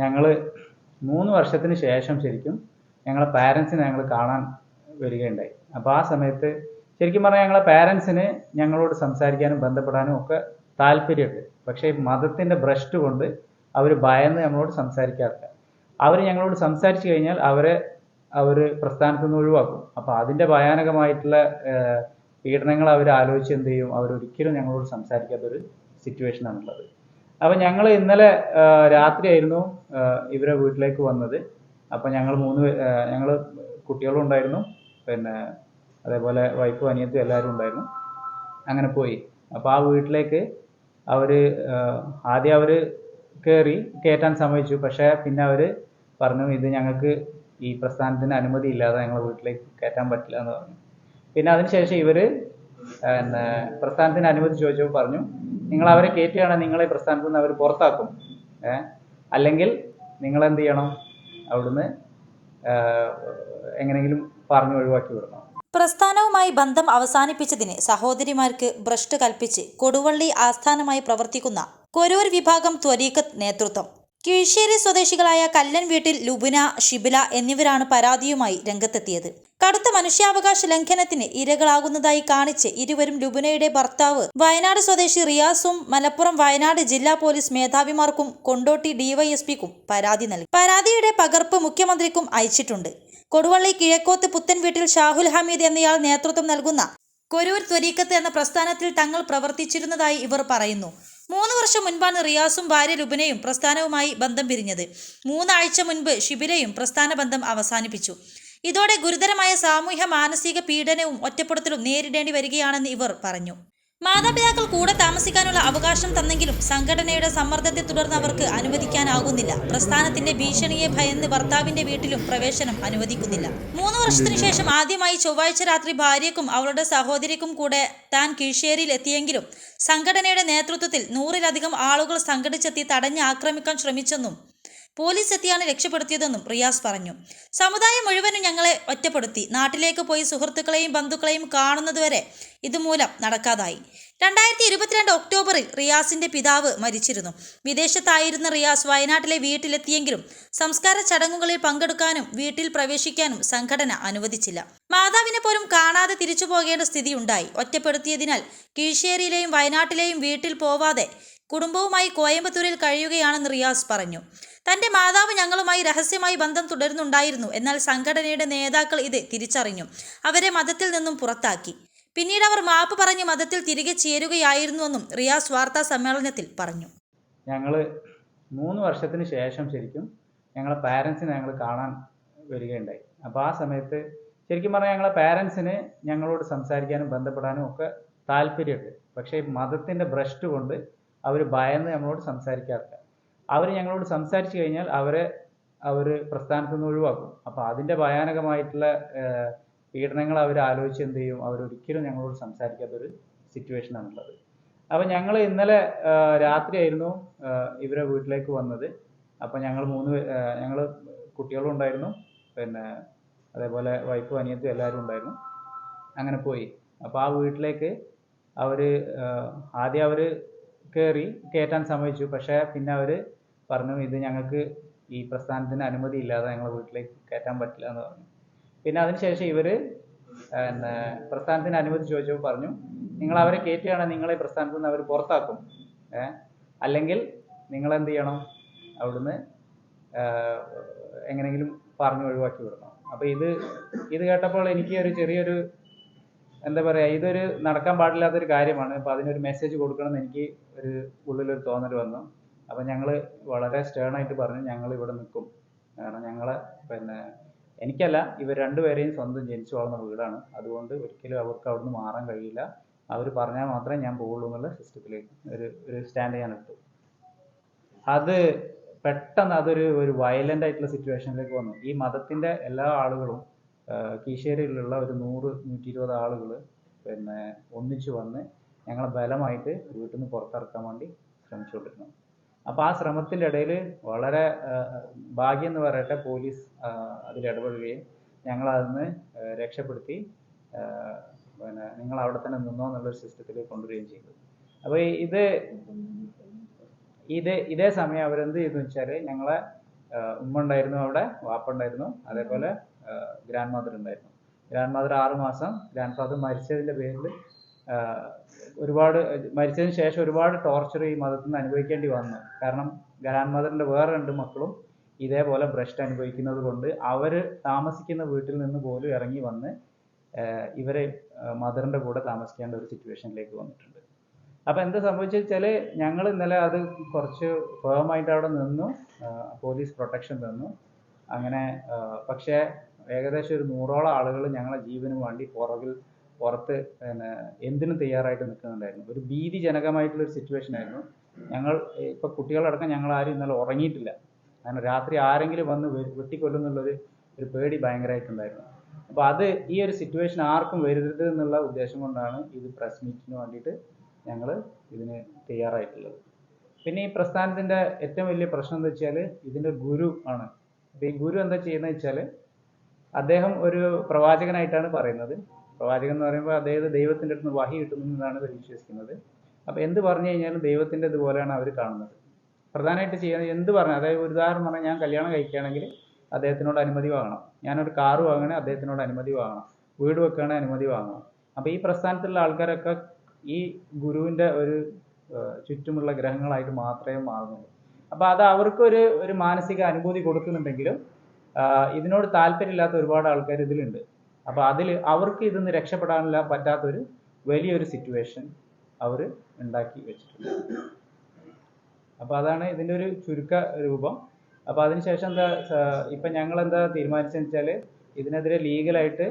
ഞങ്ങൾ മൂന്ന് വർഷത്തിന് ശേഷം ശരിക്കും ഞങ്ങളെ പാരൻസിനെ ഞങ്ങൾ കാണാൻ വരികയുണ്ടായി. അപ്പോൾ ആ സമയത്ത് ശരിക്കും പറഞ്ഞാൽ ഞങ്ങളെ പാരൻസിന് ഞങ്ങളോട് സംസാരിക്കാനും ബന്ധപ്പെടാനും ഒക്കെ താല്പര്യമുണ്ട്. പക്ഷേ മതത്തിന്റെ ഭ്രഷ്ട് കൊണ്ട് അവർ ഭയന്ന് ഞങ്ങളോട് സംസാരിക്കാറില്ല. അവർ ഞങ്ങളോട് സംസാരിച്ചു കഴിഞ്ഞാൽ അവരെ അവർ പ്രസ്ഥാനത്തു നിന്ന് ഒഴിവാക്കും. അപ്പോൾ അതിന്റെ ഭയാനകമായിട്ടുള്ള പീഡനങ്ങൾ അവർ ആലോചിച്ച് എന്ത് ചെയ്യും? അവരൊരിക്കലും ഞങ്ങളോട് സംസാരിക്കാത്തൊരു സിറ്റുവേഷനാണുള്ളത് അപ്പോൾ ഞങ്ങൾ ഇന്നലെ രാത്രി രാത്രിയായിരുന്നു ഇവരെ വീട്ടിലേക്ക് വന്നത്. അപ്പോൾ ഞങ്ങൾ മൂന്ന് ഞങ്ങൾ കുട്ടികളും ഉണ്ടായിരുന്നു പിന്നെ അതേപോലെ വൈഫും അനിയത്തും എല്ലാവരും ഉണ്ടായിരുന്നു. അങ്ങനെ പോയി. അപ്പോൾ ആ വീട്ടിലേക്ക് അവർ ആദ്യം അവർ കയറി കയറ്റാൻ സമ്മതിച്ചു. പക്ഷേ പിന്നെ അവർ പറഞ്ഞു ഇത് ഞങ്ങൾക്ക് ഈ പ്രസ്ഥാനത്തിന് അനുമതി ഇല്ലാതെ ഞങ്ങളെ വീട്ടിലേക്ക് കയറ്റാൻ പറ്റില്ല എന്ന് പറഞ്ഞു. പിന്നെ അതിനുശേഷം ഇവർ പിന്നെ പ്രസ്ഥാനത്തിന് അനുമതി ചോദിച്ചപ്പോൾ പറഞ്ഞു നിങ്ങൾ അവരെ കയറ്റുകയാണെങ്കിൽ നിങ്ങളെ പ്രസ്ഥാനത്ത് നിന്ന് അവർ പുറത്താക്കും. അല്ലെങ്കിൽ നിങ്ങൾ എന്ത് ചെയ്യണം അവിടുന്ന് എങ്ങനെയെങ്കിലും പറഞ്ഞു ഒഴിവാക്കി വിടണം. പ്രസ്ഥാനവുമായി ബന്ധം അവസാനിപ്പിച്ചതിന് സഹോദരിമാർക്ക് ഭ്രഷ്ട് കൽപ്പിച്ച് കൊടുവള്ളി ആസ്ഥാനമായി പ്രവർത്തിക്കുന്ന കൊരൂർ വിഭാഗം ത്വരീഖത്ത് നേതൃത്വം കീഴ്ശ്ശേരി സ്വദേശികളായ കല്ലൻ വീട്ടിൽ ലുബിന ഷിബില എന്നിവരാണ് പരാതിയുമായി രംഗത്തെത്തിയത്. കടുത്ത മനുഷ്യാവകാശ ലംഘനത്തിന് ഇരകളാകുന്നതായി കാണിച്ച് ഇരുവരും ലുബിനയുടെ ഭർത്താവ് വയനാട് സ്വദേശി റിയാസും മലപ്പുറം വയനാട് ജില്ലാ പോലീസ് മേധാവിമാർക്കും കൊണ്ടോട്ടി ഡിവൈഎസ്പിക്കും പരാതി നൽകി. പരാതിയുടെ പകർപ്പ് മുഖ്യമന്ത്രിക്കും അയച്ചിട്ടുണ്ട്. കൊടുവള്ളി കിഴക്കോത്ത് പുത്തൻ വീട്ടിൽ ഷാഹുൽ ഹമീദ് എന്നയാൾ നേതൃത്വം നൽകുന്ന കൊരൂർ ത്വരീക്കത്ത് എന്ന പ്രസ്ഥാനത്തിൽ തങ്ങൾ പ്രവർത്തിച്ചിരുന്നതായി ഇവർ പറയുന്നു. മൂന്ന് വർഷം മുൻപാണ് റിയാസും ഭാര്യ ലുബിനയും പ്രസ്ഥാനവുമായി ബന്ധം പിരിഞ്ഞത്. മൂന്നാഴ്ച മുൻപ് ഷിബിലയും പ്രസ്ഥാന ബന്ധം അവസാനിപ്പിച്ചു. ഇതോടെ ഗുരുതരമായ സാമൂഹ്യ മാനസിക പീഡനവും ഒറ്റപ്പെടുത്തലും നേരിടേണ്ടി വരികയാണെന്ന് ഇവർ പറഞ്ഞു. മാതാപിതാക്കൾ കൂടെ താമസിക്കാനുള്ള അവകാശം തന്നെങ്കിലും സംഘടനയുടെ സമ്മർദ്ദത്തെ തുടർന്ന് അവർക്ക് അനുവദിക്കാനാകുന്നില്ല. പ്രസ്ഥാനത്തിന്റെ ഭീഷണിയെ ഭയന്ന് ഭർത്താവിന്റെ വീട്ടിലും പ്രവേശനം അനുവദിക്കുന്നില്ല. മൂന്ന് വർഷത്തിനു ശേഷം ആദ്യമായി ചൊവ്വാഴ്ച രാത്രി ഭാര്യയ്ക്കും അവളുടെ സഹോദരിക്കും കൂടെ താൻ കീഴ്ശേരിയിൽ എത്തിയെങ്കിലും സംഘടനയുടെ നേതൃത്വത്തിൽ നൂറിലധികം ആളുകൾ സംഘടിച്ചെത്തി തടഞ്ഞ് ആക്രമിക്കാൻ ശ്രമിച്ചെന്നും പോലീസ് എത്തിയാണ് രക്ഷപ്പെടുത്തിയതെന്നും റിയാസ് പറഞ്ഞു. സമുദായം മുഴുവനും ഞങ്ങളെ ഒറ്റപ്പെടുത്തി. നാട്ടിലേക്ക് പോയി സുഹൃത്തുക്കളെയും ബന്ധുക്കളെയും കാണുന്നതുവരെ ഇതുമൂലം നടക്കാതായി. രണ്ടായിരത്തി ഇരുപത്തിരണ്ട് ഒക്ടോബറിൽ റിയാസിന്റെ പിതാവ് മരിച്ചിരുന്നു. വിദേശത്തായിരുന്ന റിയാസ് വയനാട്ടിലെ വീട്ടിലെത്തിയെങ്കിലും സംസ്കാര ചടങ്ങുകളിൽ പങ്കെടുക്കാനും വീട്ടിൽ പ്രവേശിക്കാനും സംഘടന അനുവദിച്ചില്ല. മാതാവിനെ പോലും കാണാതെ തിരിച്ചു പോകേണ്ട സ്ഥിതിയുണ്ടായി. ഒറ്റപ്പെടുത്തിയതിനാൽ കീഴ്ശേരിയിലെയും വയനാട്ടിലെയും വീട്ടിൽ പോവാതെ കുടുംബവുമായി കോയമ്പത്തൂരിൽ കഴിയുകയാണെന്ന് റിയാസ് പറഞ്ഞു. തന്റെ മാതാവ് ഞങ്ങളുമായി രഹസ്യമായി ബന്ധം തുടരുന്നുണ്ടായിരുന്നു. എന്നാൽ സംഘടനയുടെ നേതാക്കൾ ഇത് തിരിച്ചറിഞ്ഞു. അവരെ മതത്തിൽ നിന്നും പുറത്താക്കി. പിന്നീട് അവർ മാപ്പ് പറഞ്ഞ് മതത്തിൽ തിരികെ ചേരുകയായിരുന്നുവെന്നും റിയാസ് വാർത്താ സമ്മേളനത്തിൽ പറഞ്ഞു. ഞങ്ങൾ മൂന്ന് വർഷത്തിന് ശേഷം ശരിക്കും ഞങ്ങളെ പാരൻസിനെ ഞങ്ങൾ കാണാൻ വരികയുണ്ടായി. അപ്പോൾ ആ സമയത്ത് ശരിക്കും പറഞ്ഞാൽ ഞങ്ങളെ പാരൻസിന് ഞങ്ങളോട് സംസാരിക്കാനും ബന്ധപ്പെടാനും ഒക്കെ താല്പര്യമുണ്ട്. പക്ഷേ മതത്തിന്റെ ഭ്രഷ്ട് കൊണ്ട് അവർ ഭയന്ന് ഞങ്ങളോട് സംസാരിക്കാറില്ല. അവർ ഞങ്ങളോട് സംസാരിച്ചു കഴിഞ്ഞാൽ അവരെ അവർ പ്രസ്ഥാനത്തു നിന്ന് ഒഴിവാക്കും. അപ്പോൾ അതിന്റെ ഭയാനകമായിട്ടുള്ള പീഡനങ്ങൾ അവർ ആലോചിച്ച് എന്ത് ചെയ്യും? അവരൊരിക്കലും ഞങ്ങളോട് സംസാരിക്കാത്തൊരു സിറ്റുവേഷനാണുള്ളത്. അപ്പോൾ ഞങ്ങൾ ഇന്നലെ രാത്രിയായിരുന്നു ഇവരെ വീട്ടിലേക്ക് വന്നത്. അപ്പോൾ ഞങ്ങൾ മൂന്ന് ഞങ്ങൾ കുട്ടികളും ഉണ്ടായിരുന്നു. പിന്നെ അതേപോലെ വൈഫും അനിയത്തും എല്ലാവരും ഉണ്ടായിരുന്നു. അങ്ങനെ പോയി. അപ്പോൾ ആ വീട്ടിലേക്ക് അവർ ആദ്യം അവർ കയറി കയറ്റാൻ സമ്മതിച്ചു. പക്ഷേ പിന്നെ അവർ പറഞ്ഞു ഇത് ഞങ്ങൾക്ക് ഈ പ്രസ്ഥാനത്തിന് അനുമതി ഇല്ലാതെ ഞങ്ങളെ വീട്ടിലേക്ക് കയറ്റാൻ പറ്റില്ല എന്ന് പറഞ്ഞു. പിന്നെ അതിനുശേഷം ഇവർ പ്രസ്ഥാനത്തിന് അനുമതി ചോദിച്ചപ്പോൾ പറഞ്ഞു നിങ്ങൾ അവരെ കയറ്റുകയാണെങ്കിൽ നിങ്ങളെ പ്രസ്ഥാനത്ത് നിന്ന് അവർ പുറത്താക്കും. അല്ലെങ്കിൽ നിങ്ങൾ എന്ത് ചെയ്യണം? അവിടുന്ന് എങ്ങനെയെങ്കിലും പറഞ്ഞു ഒഴിവാക്കി വിടണം. അപ്പോൾ ഇത് ഇത് കേട്ടപ്പോൾ എനിക്ക് ഒരു ചെറിയൊരു എന്താ പറയുക ഇതൊരു നടക്കാൻ പാടില്ലാത്തൊരു കാര്യമാണ്. അപ്പോൾ അതിനൊരു മെസ്സേജ് കൊടുക്കണം എനിക്ക് ഒരു ഉള്ളിലൊരു തോന്നൽ വന്നു. അപ്പോൾ ഞങ്ങൾ വളരെ സ്റ്റേൺ ആയിട്ട് പറഞ്ഞു ഞങ്ങൾ ഇവിടെ നിൽക്കും. കാരണം ഞങ്ങളെ പിന്നെ എനിക്കല്ല ഇവർ രണ്ടുപേരെയും സ്വന്തം ജനിച്ചു വളർന്ന വീടാണ്. അതുകൊണ്ട് ഒരിക്കലും അവർക്ക് അവിടുന്ന് മാറാൻ കഴിയില്ല. അവർ പറഞ്ഞാൽ മാത്രമേ ഞാൻ പോകുള്ളൂ എന്നുള്ള സിസ്റ്റത്തിലേക്ക് ഒരു ഒരു സ്റ്റാൻഡ് ഞാൻ എടുത്തു അത് പെട്ടെന്ന് അതൊരു ഒരു വയലന്റ് ആയിട്ടുള്ള സിറ്റുവേഷനിലേക്ക് വന്നു. ഈ മതത്തിന്റെ എല്ലാ ആളുകളും ആ, കീശേരിയിലുള്ള ഒരു നൂറ് നൂറ്റി ഇരുപത് ആളുകൾ പിന്നെ ഒന്നിച്ചു വന്ന് ഞങ്ങളെ ബലമായിട്ട് വീട്ടിൽ നിന്ന് പുറത്തിറക്കാൻ വേണ്ടി ശ്രമിച്ചുകൊണ്ടിരുന്നു. അപ്പോൾ ആ ശ്രമത്തിന്റെ ഇടയിൽ വളരെ ഭാഗ്യം എന്ന് പറയട്ടെ പോലീസ് അതിൽ ഇടപെടുകയും ഞങ്ങളതിന്ന് രക്ഷപ്പെടുത്തി പിന്നെ നിങ്ങൾ അവിടെ തന്നെ നിന്നോ എന്നുള്ളൊരു സിസ്റ്റത്തിൽ കൊണ്ടുവരികയും ചെയ്തു. അപ്പോൾ ഇത് ഇതേ ഇതേ സമയം അവരെന്ത് ചെയ്തു വെച്ചാൽ ഞങ്ങളെ ഉമ്മ ഉണ്ടായിരുന്നു അവിടെ വാപ്പ ഉണ്ടായിരുന്നു. അതേപോലെ ഗ്രാൻഡ് മദർ ഉണ്ടായിരുന്നു. ഗ്രാൻഡ് മദർ ആറ് മാസം ഗ്രാൻഡ് ഫാദർ മരിച്ചതിന്റെ പേരിൽ ഒരുപാട് മരിച്ചതിന് ശേഷം ഒരുപാട് ടോർച്ചർ ഈ മതത്തിൽ നിന്ന് അനുഭവിക്കേണ്ടി വന്നു. കാരണം ഗ്രാൻഡ് മദറിന്റെ വേറെ രണ്ട് മക്കളും ഇതേപോലെ ഭ്രഷ്ട് അനുഭവിക്കുന്നത് കൊണ്ട് അവർ താമസിക്കുന്ന വീട്ടിൽ നിന്ന് പോലും ഇറങ്ങി വന്ന് ഇവരെ മദറിന്റെ കൂടെ താമസിക്കേണ്ട ഒരു സിറ്റുവേഷനിലേക്ക് വന്നിട്ടുണ്ട്. അപ്പോൾ എന്താ സംഭവിച്ചത് വെച്ചാൽ ഞങ്ങൾ ഇന്നലെ അത് കുറച്ച് ഫേമായിട്ട് അവിടെ നിന്നു പോലീസ് പ്രൊട്ടക്ഷൻ തന്നു. അങ്ങനെ പക്ഷേ ഏകദേശം ഒരു നൂറോളം ആളുകൾ ഞങ്ങളെ ജീവനും വേണ്ടി പുറകിൽ പുറത്ത് പിന്നെ എന്തിനും തയ്യാറായിട്ട് നിൽക്കുന്നുണ്ടായിരുന്നു. ഒരു ഭീതിജനകമായിട്ടുള്ള ഒരു സിറ്റുവേഷൻ ആയിരുന്നു. ഞങ്ങൾ ഇപ്പോൾ കുട്ടികളടക്കം ഞങ്ങൾ ആരും ഇന്നലെ ഉറങ്ങിയിട്ടില്ല. കാരണം രാത്രി ആരെങ്കിലും വന്ന് വെട്ടിക്കൊല്ലുന്നുള്ളൊരു ഒരു പേടി ഭയങ്കരമായിട്ടുണ്ടായിരുന്നു അപ്പോൾ അത് ഈ ഒരു സിറ്റുവേഷൻ ആർക്കും വരരുത് എന്നുള്ള ഉദ്ദേശം കൊണ്ടാണ് ഇത് പ്രസ് മീറ്റിന് വേണ്ടിയിട്ട് ഞങ്ങൾ ഇതിന് തയ്യാറായിട്ടുള്ളത്. പിന്നെ ഈ പ്രസ്ഥാനത്തിന്റെ ഏറ്റവും വലിയ പ്രശ്നം എന്താ വെച്ചാൽ ഇതിന്റെ ഗുരു ആണ്. അപ്പോൾ ഈ ഗുരു എന്താ ചെയ്യുന്നത് വെച്ചാൽ അദ്ദേഹം ഒരു പ്രവാചകനായിട്ടാണ് പറയുന്നത്. പ്രവാചകൻ എന്ന് പറയുമ്പോൾ അദ്ദേഹം ദൈവത്തിന്റെ അടുത്ത് വഹി കിട്ടുന്നു എന്നാണ് ഇവർ വിശ്വസിക്കുന്നത്. അപ്പോൾ എന്ത് പറഞ്ഞു കഴിഞ്ഞാലും ദൈവത്തിന്റെ ഇതുപോലെയാണ് അവർ കാണുന്നത്. പ്രധാനമായിട്ട് ചെയ്യുന്നത് എന്ത് പറഞ്ഞു? അതായത് ഒരു ഉദാഹരണം പറഞ്ഞാൽ ഞാൻ കല്യാണം കഴിക്കുകയാണെങ്കിൽ അദ്ദേഹത്തിനോട് അനുമതി വാങ്ങണം. ഞാനൊരു കാറ് വാങ്ങണേ അദ്ദേഹത്തിനോട് അനുമതി വാങ്ങണം. വീട് വെക്കുകയാണെങ്കിൽ അനുമതി വാങ്ങണം. അപ്പോൾ ഈ പ്രസ്ഥാനത്തിലുള്ള ആൾക്കാരൊക്കെ ഈ ഗുരുവിന്റെ ഒരു ചുറ്റുമുള്ള ഗ്രഹങ്ങളായിട്ട് മാത്രമേ മാറുന്നുള്ളൂ. അപ്പോൾ അത് അവർക്കൊരു ഒരു മാനസിക അനുഭൂതി കൊടുക്കുന്നുണ്ടെങ്കിലും ഇതിനോട് താല്പര്യമില്ലാത്ത ഒരുപാട് ആൾക്കാർ ഇതിലുണ്ട്. അപ്പോൾ അതിൽ അവർക്ക് ഇതിൽ നിന്ന് രക്ഷപ്പെടാനുള്ള പറ്റാത്തൊരു വലിയൊരു സിറ്റുവേഷൻ അവർ ഉണ്ടാക്കി വെച്ചിട്ടുണ്ട്. അപ്പോൾ അതാണ് ഇതിന്റെ ഒരു ചുരുക്ക രൂപം. അപ്പോൾ അതിനുശേഷം എന്താ ഇപ്പം ഞങ്ങൾ എന്താ തീരുമാനിച്ചെന്ന് വെച്ചാൽ ഇതിനെതിരെ ലീഗലായിട്ട്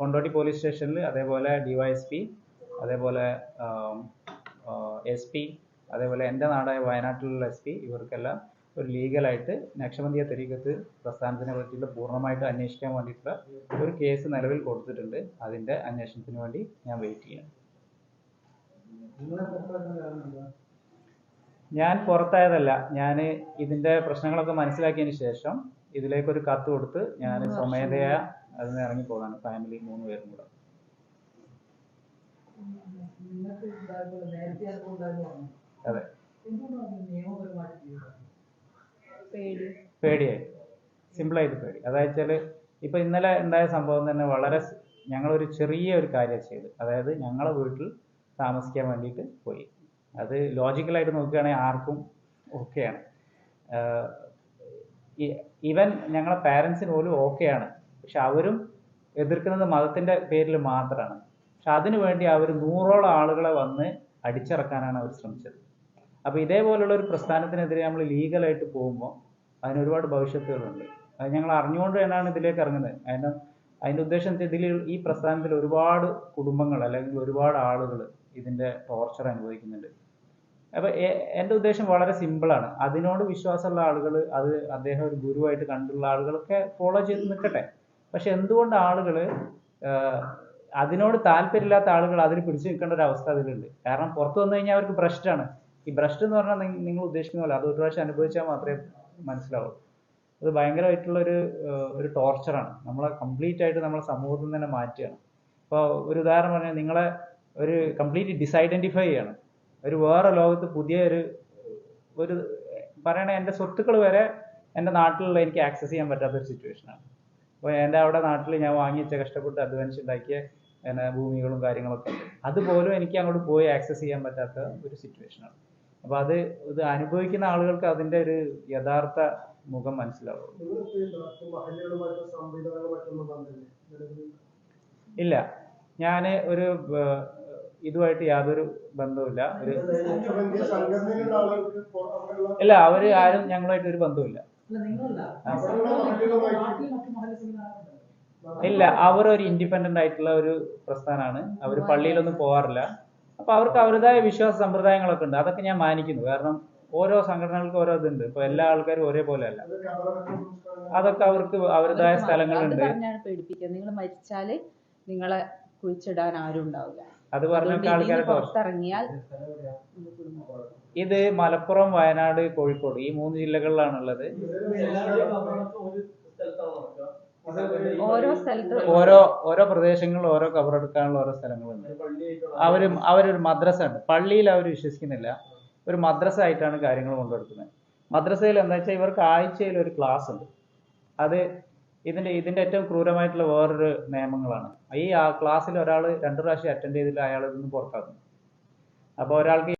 കൊണ്ടോട്ടി പോലീസ് സ്റ്റേഷനിൽ അതേപോലെ ഡിവൈഎസ്പി അതേപോലെ എസ് പി അതേപോലെ എന്റെ നാടായ വയനാട്ടിലുള്ള എസ് പി ഇവർക്കെല്ലാം ഒരു ലീഗലായിട്ട് നക്ഷബന്ധിയ തെരീക്കത്ത് പ്രസ്ഥാനത്തിനെ പറ്റിയിട്ട് പൂർണമായിട്ട് അന്വേഷിക്കാൻ വേണ്ടിയിട്ടുള്ള ഒരു കേസ് നിലവിൽ കൊടുത്തിട്ടുണ്ട്. അതിന്റെ അന്വേഷണത്തിന് വേണ്ടി ഞാൻ വെയിറ്റ് ചെയ്യണം. ഞാൻ പുറത്തായതല്ല. ഞാൻ ഇതിന്റെ പ്രശ്നങ്ങളൊക്കെ മനസ്സിലാക്കിയതിന് ശേഷം ഇതിലേക്കൊരു കത്ത് കൊടുത്ത് ഞാൻ സ്വമേധയാ അതിൽ നിന്ന് ഇറങ്ങി പോകാണ്. ഫാമിലി മൂന്ന് പേരും കൂടെ. അതെ എന്തുകൊണ്ടാണ് അത് നിയമപരമായിട്ട് ചെയ്യുന്നത്? പേടി പേടിയായി. സിമ്പിളായിട്ട് പേടി. അതായത് വെച്ചാൽ ഇപ്പം ഇന്നലെ ഉണ്ടായ സംഭവം തന്നെ വളരെ ഞങ്ങളൊരു ചെറിയ ഒരു കാര്യം ചെയ്ത്. അതായത് ഞങ്ങളെ വീട്ടിൽ താമസിക്കാൻ വേണ്ടിയിട്ട് പോയി. അത് ലോജിക്കലായിട്ട് നോക്കുകയാണെങ്കിൽ ആർക്കും ഓക്കെയാണ് ഇവൻ ഞങ്ങളെ പാരൻസിന് പോലും ഓക്കെയാണ് പക്ഷെ അവരും എതിർക്കുന്നത് മതത്തിന്റെ പേരിൽ മാത്രമാണ് പക്ഷെ അതിനു വേണ്ടി അവർ നൂറോളം ആളുകളെ വന്ന് അടിച്ചിറക്കാനാണ് അവർ ശ്രമിച്ചത്. അപ്പോൾ ഇതേപോലുള്ള ഒരു പ്രസ്ഥാനത്തിനെതിരെ നമ്മൾ ലീഗലായിട്ട് പോകുമ്പോൾ അതിന് ഒരുപാട് ഭവിഷ്യത്തുകളുണ്ട്. അത് ഞങ്ങൾ അറിഞ്ഞുകൊണ്ട് തന്നെയാണ് ഇതിലേക്ക് ഇറങ്ങുന്നത്. അതിന് അതിന്റെ ഉദ്ദേശം ഇതിൽ ഈ പ്രസ്ഥാനത്തിൽ ഒരുപാട് കുടുംബങ്ങൾ അല്ലെങ്കിൽ ഒരുപാട് ആളുകൾ ഇതിന്റെ ടോർച്ചർ അനുഭവിക്കുന്നുണ്ട്. അപ്പോൾ എന്റെ ഉദ്ദേശം വളരെ സിമ്പിളാണ് അതിനോട് വിശ്വാസമുള്ള ആളുകൾ അത് അദ്ദേഹം ഒരു ഗുരുവായിട്ട് കണ്ടുള്ള ആളുകളൊക്കെ ഫോളോ ചെയ്ത് നിൽക്കട്ടെ. പക്ഷെ എന്തുകൊണ്ട് ആളുകൾ അതിനോട് താല്പര്യമില്ലാത്ത ആളുകൾ അതിൽ പിടിച്ചു നിൽക്കേണ്ട ഒരു അവസ്ഥ അതിലുണ്ട്? കാരണം പുറത്തു വന്നു കഴിഞ്ഞാൽ അവർക്ക് ഭ്രഷ്ടാണ്. ഈ ബ്രഷ് എന്ന് പറഞ്ഞാൽ നിങ്ങൾ ഉദ്ദേശിക്കുന്ന പോലെ അത് ഒരു പ്രാവശ്യം അനുഭവിച്ചാൽ മാത്രമേ മനസ്സിലാവൂ. അത് ഭയങ്കരമായിട്ടുള്ള ഒരു ഒരു ടോർച്ചറാണ് നമ്മളെ കംപ്ലീറ്റ് ആയിട്ട് നമ്മളെ സമൂഹത്തിൽ തന്നെ മാറ്റുകയാണ്. ഇപ്പോൾ ഒരു ഉദാഹരണം പറഞ്ഞാൽ നിങ്ങളെ ഒരു കംപ്ലീറ്റ് ഡിസൈഡന്റിഫൈ ചെയ്യാണ്. ഒരു വേറെ ലോകത്ത് പുതിയ ഒരു ഒരു പറയണ എന്റെ സ്വത്തുക്കൾ വരെ എന്റെ നാട്ടിലുള്ള എനിക്ക് ആക്സസ് ചെയ്യാൻ പറ്റാത്ത പറ്റാത്തൊരു സിറ്റുവേഷനാണ് അപ്പോൾ എന്റെ അവിടെ നാട്ടിൽ ഞാൻ വാങ്ങിച്ച കഷ്ടപ്പെട്ട് അഡ്വാൻസ് ഉണ്ടാക്കിയ ഭൂമികളും കാര്യങ്ങളൊക്കെ അതുപോലും എനിക്ക് അങ്ങോട്ട് പോയി ആക്സസ് ചെയ്യാൻ പറ്റാത്ത ഒരു സിറ്റുവേഷനാണ് അപ്പോൾ അത് ഇത് അനുഭവിക്കുന്ന ആളുകൾക്ക് അതിന്റെ ഒരു യഥാർത്ഥ മുഖം മനസ്സിലാവും. ഇല്ല. ഞാൻ ഒരു ഇതുമായിട്ട് യാതൊരു ബന്ധവുമില്ല. ഒരു ഇല്ല അവർ ആരും ഞങ്ങളുമായിട്ട് ഒരു ബന്ധവുമില്ല. ഇല്ല അവർ ഒരു ഇൻഡിപെൻഡന്റ് ആയിട്ടുള്ള ഒരു പ്രസ്ഥാനമാണ്. അവർ പള്ളിയിലൊന്നും പോകാറില്ല അപ്പൊ അവർക്ക് അവരുടേതായ വിശ്വാസ സമ്പ്രദായങ്ങളൊക്കെ ഉണ്ട്. അതൊക്കെ ഞാൻ മാനിക്കുന്നു. കാരണം ഓരോ സംഘടനകൾക്കും ഓരോ ഇതുണ്ട്. ഇപ്പൊ എല്ലാ ആൾക്കാരും ഒരേപോലെ അല്ല അത് അതൊക്കെ അവർക്ക് അവരുടേതായ സ്ഥലങ്ങളുണ്ട്. നിങ്ങൾ മരിച്ചാൽ നിങ്ങളെ കുഴിച്ചിടാൻ ആരും ഉണ്ടാവില്ല. അത് പറഞ്ഞൊക്കെ ആൾക്കാരെ പുറത്തിറങ്ങിയാൽ ഇത് മലപ്പുറം വയനാട് കോഴിക്കോട് ഈ മൂന്ന് ജില്ലകളിലാണുള്ളത് എല്ലാവരും കബറടക്കം ഒരു സ്ഥലത്താണ് നടക്കുക ഓരോ സ്ഥലത്ത് ഓരോ ഓരോ പ്രദേശങ്ങളിൽ ഓരോ കബറെടുക്കാനുള്ള ഓരോ സ്ഥലങ്ങളുണ്ട്. അവരും അവരൊരു മദ്രസ ഉണ്ട്. പള്ളിയിൽ അവർ വിശ്വസിക്കുന്നില്ല. ഒരു മദ്രസ ആയിട്ടാണ് കാര്യങ്ങൾ കൊണ്ടുനടക്കുന്നത്. മദ്രസയിൽ എന്താ വെച്ചാൽ ഇവർക്ക് ആഴ്ചയിൽ ഒരു ക്ലാസ് ഉണ്ട്. അത് ഇതിന്റെ ഇതിന്റെ ഏറ്റവും ക്രൂരമായിട്ടുള്ള വേറൊരു നിയമങ്ങളാണ്. ഈ ആ ക്ലാസ്സിൽ ഒരാൾ രണ്ടു പ്രാവശ്യം അറ്റൻഡ് ചെയ്തില്ല അയാൾ നിന്ന് പുറത്താക്കും അപ്പോൾ ഒരാൾക്ക്